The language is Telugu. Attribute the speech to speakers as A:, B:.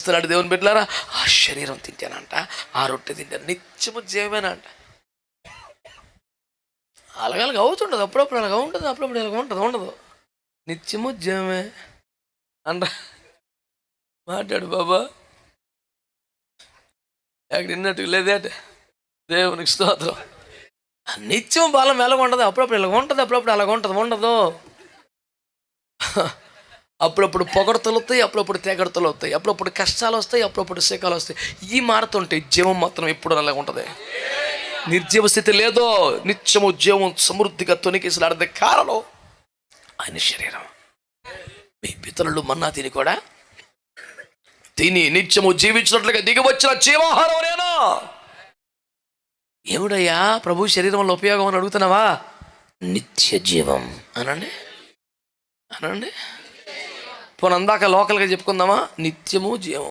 A: ఇస్తున్నాడు దేవుని బిడ్డలారా? ఆ శరీరం తింటానంట ఆ రొట్టె తింటాను నిత్యము జీవమేనంట. అలాగలగా అవుతుండదు అప్పుడప్పుడు అలాగా ఉంటుంది అప్పుడప్పుడు ఇలాగ ఉంటుంది ఉండదు. నిత్యము జీవమే అంట. మాట్లాడు బాబా. అక్కడ విన్నట్టు లేదేట దేవునికి స్తోత్రం. నిత్యం బలం ఎలాగ ఉండదు అప్పుడప్పుడు ఇలాగ ఉంటుంది అప్పుడప్పుడు అలాగ ఉంటుంది ఉండదు. అప్పుడప్పుడు పొగడతలు వస్తాయి అప్పుడప్పుడు తెగడతలు వస్తాయి అప్పుడప్పుడు కష్టాలు వస్తాయి అప్పుడప్పుడు శిఖాలు వస్తాయి. ఈ మారుతుంటే జీవం మాత్రం ఎప్పుడు అలాగ ఉంటుంది. నిర్జీవ స్థితి లేదో నిత్యము జీవం సమృద్ధిగా తొనికిసలాడదే కారణం ఆయన శరీరం. మీ పితరులు మన్నా తిని కూడా తిని నిత్యము జీవించినట్లుగా దిగి వచ్చిన జీవాహారం నేనా. ఏమిడయ్యా ప్రభు శరీరంలో ఉపయోగం అని అడుగుతున్నావా? నిత్య జీవం. అనండి. అనండి. పోనందాక లోకల్గా చెప్పుకుందామా? నిత్యము జీవం.